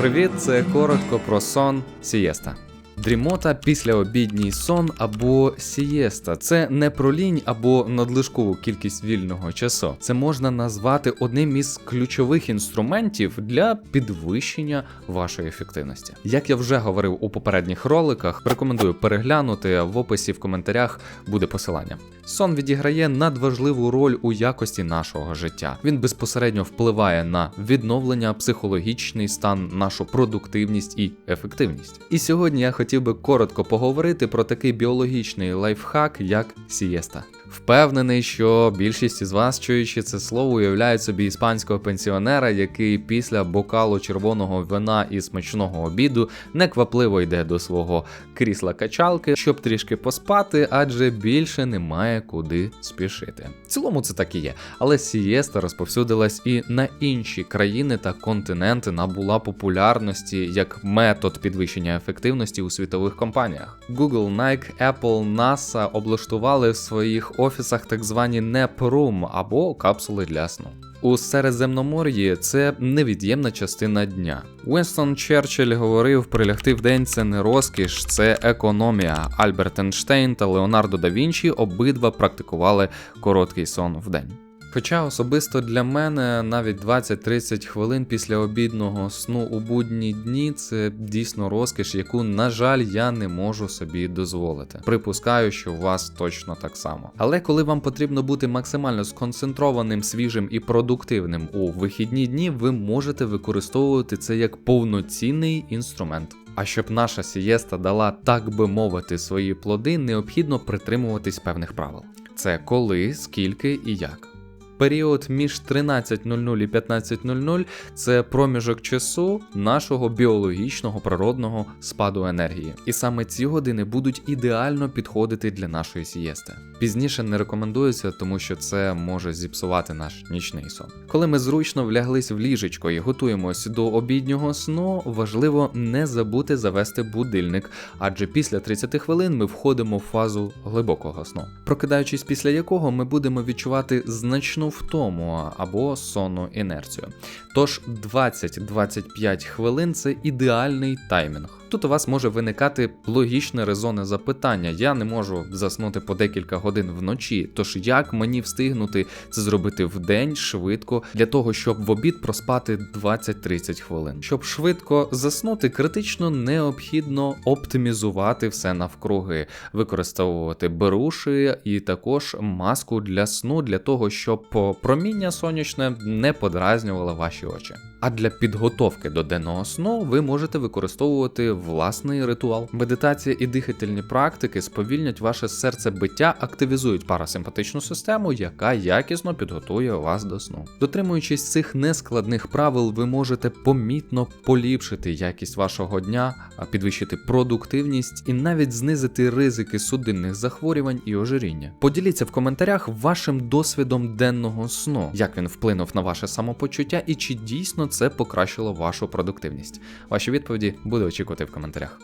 Привіт, це коротко про сон Сієста. Дрімота післяобідній сон або сієста. Це не про лінь або надлишкову кількість вільного часу. Це можна назвати одним із ключових інструментів для підвищення вашої ефективності. Як я вже говорив у попередніх роликах, рекомендую переглянути в описі в коментарях буде посилання. Сон відіграє надважливу роль у якості нашого життя. Він безпосередньо впливає на відновлення, психологічний стан, нашу продуктивність і ефективність. І сьогодні я хотів би коротко поговорити про такий біологічний лайфхак, як сієста. Впевнений, що більшість із вас, чуючи це слово, уявляють собі іспанського пенсіонера, який після бокалу червоного вина і смачного обіду неквапливо йде до свого крісла качалки, щоб трішки поспати, адже більше немає куди спішити. В цілому це так і є, але сієста розповсюдилась і на інші країни та континенти набула популярності як метод підвищення ефективності у світових компаніях. Google, Nike, Apple, NASA облаштували в своїх офісах так звані NEP-room або капсули для сну. У Середземномор'ї це невід'ємна частина дня. Уінстон Черчилль говорив: прилягти в день це не розкіш, це економія. Альберт Ейнштейн та Леонардо да Вінчі обидва практикували короткий сон в день. Хоча особисто для мене навіть 20-30 хвилин після обідного сну у будні дні це дійсно розкіш, яку, на жаль, я не можу собі дозволити. Припускаю, що у вас точно так само. Але коли вам потрібно бути максимально сконцентрованим, свіжим і продуктивним у вихідні дні, ви можете використовувати це як повноцінний інструмент. А щоб наша сієста дала, так би мовити, свої плоди, необхідно притримуватись певних правил. Це коли, скільки і як. Період між 13.00 і 15.00 це проміжок часу нашого біологічного природного спаду енергії. І саме ці години будуть ідеально підходити для нашої сієсти. Пізніше не рекомендується, тому що це може зіпсувати наш нічний сон. Коли ми зручно вляглись в ліжечко і готуємось до обіднього сну, важливо не забути завести будильник, адже після 30 хвилин ми входимо в фазу глибокого сну, прокидаючись після якого ми будемо відчувати значну втому або сонну інерцію. Тож 20-25 хвилин це ідеальний таймінг. Тут у вас може виникати логічне резонне запитання. Я не можу заснути по декілька годин вночі. Тож як мені встигнути це зробити вдень швидко для того, щоб в обід проспати 20-30 хвилин? Щоб швидко заснути, критично необхідно оптимізувати все навкруги, використовувати беруші і також маску для сну для того, щоб проміння сонячне не подразнювало ваші очі. А для підготовки до денного сну ви можете використовувати власний ритуал. Медитація і дихательні практики сповільнять ваше серцебиття, активізують парасимпатичну систему, яка якісно підготує вас до сну. Дотримуючись цих нескладних правил, ви можете помітно поліпшити якість вашого дня, підвищити продуктивність і навіть знизити ризики судинних захворювань і ожиріння. Поділіться в коментарях вашим досвідом денного сну, як він вплинув на ваше самопочуття і чи дійсно це покращило вашу продуктивність. Ваші відповіді буду очікувати в коментарях.